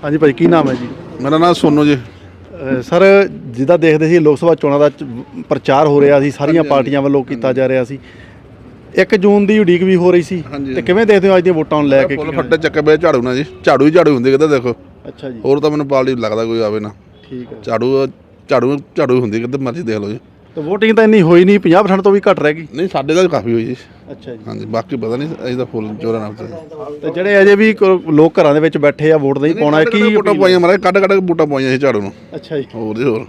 ਹਾਂਜੀ ਭਾਈ ਕੀ ਨਾਮ ਹੈ ਜੀ? ਮੇਰਾ ਨਾਮ ਸੋਨੂ ਜੀ। ਸਰ ਜਿੱਦਾਂ ਦੇਖਦੇ ਸੀ ਲੋਕ ਸਭਾ ਚੋਣਾਂ ਦਾ ਪ੍ਰਚਾਰ ਹੋ ਰਿਹਾ ਸੀ ਸਾਰੀਆਂ ਪਾਰਟੀਆਂ ਵੱਲੋਂ ਕੀਤਾ ਜਾ ਰਿਹਾ ਸੀ। 1 ਜੂਨ ਦੀ ਉਡੀਕ ਵੀ ਹੋ ਰਹੀ ਸੀ। ਤੇ ਕਿਵੇਂ ਦੇਖਦੇ ਹੋ ਅੱਜ ਦੀਆਂ ਵੋਟਾਂ ਨੂੰ ਲੈ ਕੇ? ਫੁੱਲ ਫੱਟੇ ਚੱਕੇ ਪਏ ਝਾੜੂ ਨਾਲ ਜੀ। ਝਾੜੂ ਹੀ ਝਾੜੂ ਹੁੰਦੀ ਕਿਤੇ ਦੇਖੋ। ਅੱਛਾ ਜੀ। ਹੋਰ ਤਾਂ ਮੈਨੂੰ ਪਾਰਟੀ ਲੱਗਦਾ ਕੋਈ ਆਵੇ ਨਾ। ਠੀਕ ਹੈ। ਝਾੜੂ ਝਾੜੂ ਝਾੜੂ ਹੁੰਦੀ ਕਿਤੇ ਮਰਜ਼ੀ ਦੇਖ ਲਓ ਜੀ। ਤੇ VOTING ਤਾਂ ਇੰਨੀ ਹੋਈ ਨਹੀਂ 50% ਤੋਂ ਵੀ ਘੱਟ ਰਹਿ ਗਈ। ਨਹੀਂ ਸਾਡੇ ਤਾਂ ਕਾਫੀ ਹੋਈ ਜੀ। ਅੱਛਾ ਜੀ। ਹਾਂਜੀ ਬਾਕੀ ਪਤਾ ਨਹੀਂ ਤਾਂ ਫੁੱਲ ਜੋਰਾਂ ਨਾਲ ਚੱਲਦੇ ਤੇ ਜਿਹੜੇ ਅਜੇ ਵੀ ਕੋ- ਲੋਕ ਘਰਾਂ ਦੇ ਵਿੱਚ ਬੈਠੇ ਆ ਵੋਟ ਨਹੀਂ ਪਾਉਣਾ ਕੀ ਬੂਟਾ ਪਾਈਆਂ ਮਾਰੇ ਕੱਢ ਕੱਢ ਕੇ ਬੂਟਾ ਪਾਈਆਂ ਸੀ ਝਾੜੂ ਨੂੰ। ਅੱਛਾ ਜੀ। ਹੋਰ ਜੀ ਹੋਰ।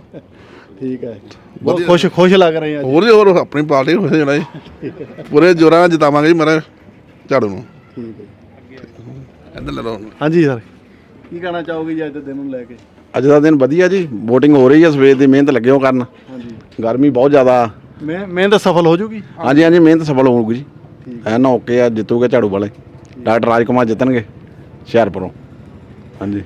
ਠੀਕ ਹੈ। ਬਹੁਤ ਖੁਸ਼ ਖੁਸ਼ ਲੱਗ ਰਹੇ ਆ ਹੋਰ ਜੀ ਹੋਰ ਆਪਣੀ ਪਾਰਟੀ ਹੋ ਜਾਣਾ ਜੀ। ਪੂਰੇ ਜੋਰਾਂ ਨਾਲ ਜਿਤਾਵਾਂਗੇ ਜੀ ਮਾਰੇ ਝਾੜੂ ਨੂੰ। ਠੀਕ ਹੈ। ਇੱਧਰ ਲੈ ਲਓ। ਹਾਂਜੀ ਸਰ ਕੀ ਕਹਿਣਾ ਚਾਹੋਗੇ ਜੀ ਅੱਜ ਦੇ ਦਿਨ ਨੂੰ ਲੈ ਕੇ? ਅੱਜ ਦਾ ਦਿਨ ਵਧੀਆ ਜੀ VOTING ਹੋ ਰਹੀ ਹੈ ਸਵੇਰ ਦੀ ਮਿਹਨਤ ਲੱਗੇ ਹੋ ਕਰਨ। ਹਾਂਜੀ। ਗਰਮੀ ਬਹੁਤ ਜ਼ਿਆਦਾ। ਮੈਂ ਮਿਹਨਤ ਸਫਲ ਹੋ ਜੂਗੀ? ਹਾਂਜੀ ਹਾਂਜੀ ਮਿਹਨਤ ਸਫਲ ਹੋਊਗੀ ਜੀ। ਐ ਨਾ ਓਕੇ ਆ ਜਿੱਤੂਗੇ ਝਾੜੂ ਵਾਲੇ। ਡਾਕਟਰ ਰਾਜਕੁਮਾਰ ਜਿੱਤਣਗੇ ਹੁਸ਼ਿਆਰਪੁਰੋਂ। ਹਾਂਜੀ।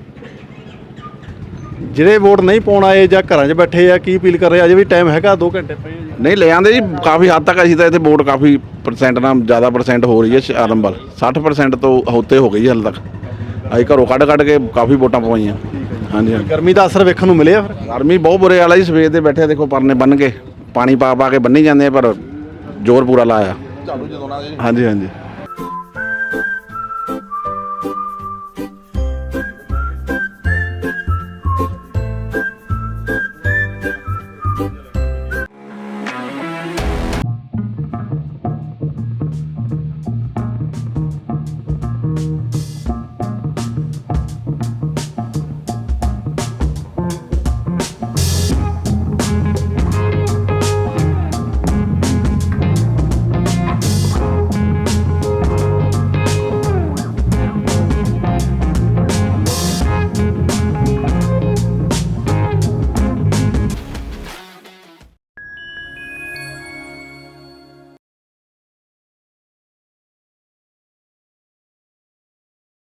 ਜਿਹੜੇ ਵੋਟ ਨਹੀਂ ਪਾਉਣ ਆਏ ਜਾਂ ਘਰਾਂ 'ਚ ਬੈਠੇ ਆ ਕੀ ਅਪੀਲ ਕਰ ਰਹੇ? ਅਜੇ ਵੀ ਟਾਈਮ ਹੈਗਾ 2 ਘੰਟੇ ਪਏ ਆ ਜੀ। ਨਹੀਂ ਲੈ ਆਂਦੇ ਜੀ ਕਾਫੀ ਹੱਦ ਤੱਕ ਅਸੀਂ ਤਾਂ ਇੱਥੇ ਵੋਟ ਕਾਫੀ ਪਰਸੈਂਟ ਨਾਲ ਜ਼ਿਆਦਾ ਪਰਸੈਂਟ ਹੋ ਰਹੀ ਹੈ ਆਰੰਭਲ 60% ਤੋਂ ਉੱਤੇ ਹੋ ਗਈ ਹਾਲੇ ਤੱਕ। ਅਸੀਂ ਘਰੋਂ ਕੱਢ ਕੱਢ ਕੇ ਕਾਫੀ ਵੋਟਾਂ ਪਵਾਈਆਂ। ਹਾਂਜੀ ਹਾਂਜੀ। ਗਰਮੀ ਦਾ ਅਸਰ ਵੇਖਣ ਨੂੰ ਮਿਲਿਆ ਫਿਰ? ਗਰਮੀ ਬਹੁਤ ਬੁਰੇ ਵਾਲਾ ਜੀ ਸਵੇਰ ਦੇ ਬੈਠੇ ਦੇਖੋ ਪਰਨੇ ਬੰਨ ਕੇ ਪਾਣੀ ਪਾ ਪਾ ਕੇ ਬੰਨੀ ਜਾਂਦੇ ਆ ਪਰ ਜ਼ੋਰ ਪੂਰਾ ਲਾਇਆ। ਝਾੜੂ ਜਦੋਂ ਨਾ ਜੀ ਹਾਂਜੀ ਹਾਂਜੀ।